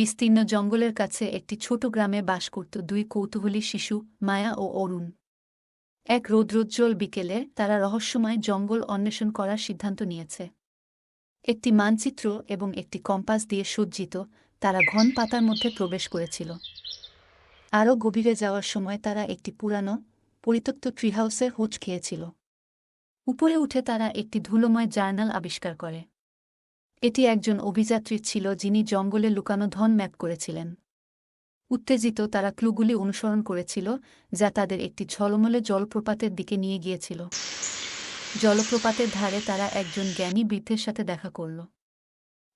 বিস্তীর্ণ জঙ্গলের কাছে একটি ছোট গ্রামে বাস করত দুই কৌতূহলী শিশু, মায়া ও অরুণ। এক রৌদ্রোজ্জ্বল বিকেলে তারা রহস্যময় জঙ্গল অন্বেষণ করার সিদ্ধান্ত নিয়েছে। একটি মানচিত্র এবং একটি কম্পাস দিয়ে সজ্জিত, তারা ঘন পাতার মধ্যে প্রবেশ করেছিল। আরও গভীরে যাওয়ার সময় তারা একটি পুরানো, পরিত্যক্ত ট্রিহাউসে হোঁচ খেয়েছিল। উপরে উঠে তারা একটি ধুলোময় জার্নাল আবিষ্কার করে। এটি একজন অভিযাত্রী ছিল যিনি জঙ্গলে লুকানো ধন ম্যাপ করেছিলেন। উত্তেজিত তারা ক্লুগুলি অনুসরণ করেছিল, যা তাদের একটি ঝলমলে জলপ্রপাতের দিকে নিয়ে গিয়েছিল। জলপ্রপাতের ধারে তারা একজন জ্ঞানী বৃদ্ধের সাথে দেখা করল।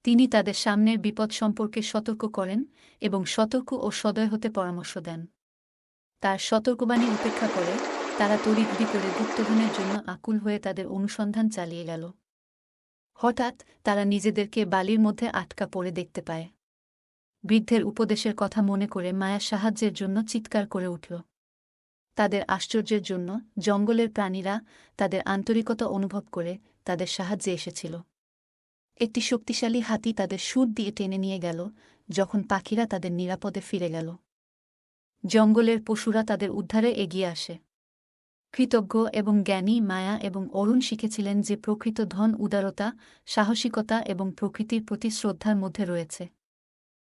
তিনি তাদের সামনের বিপদ সম্পর্কে সতর্ক করেন এবং সতর্ক ও সদয় হতে পরামর্শ দেন। তার সতর্কবাণী উপেক্ষা করে তারা তড়িঘড়ি করে গুপ্তধনের জন্য আকুল হয়ে তাদের অনুসন্ধান চালিয়ে গেল। হঠাৎ তারা নিজেদেরকে বালির মধ্যে আটকা পড়ে দেখতে পায়। বৃদ্ধের উপদেশের কথা মনে করে মায়া সাহায্যের জন্য চিৎকার করে উঠল। তাদের আশ্চর্যের জন্য জঙ্গলের প্রাণীরা তাদের আন্তরিকতা অনুভব করে তাদের সাহায্যে এসেছিল। একটি শক্তিশালী হাতি তাদের সুর দিয়ে টেনে নিয়ে গেল, যখন পাখিরা তাদের নিরাপদে ফিরে গেল। জঙ্গলের পশুরা তাদের উদ্ধারে এগিয়ে আসে। কৃতজ্ঞ এবং জ্ঞানী মায়া এবং অরুণ শিখেছিলেন যে প্রকৃত ধন, উদারতা, সাহসিকতা এবং প্রকৃতির প্রতি শ্রদ্ধার মধ্যে রয়েছে।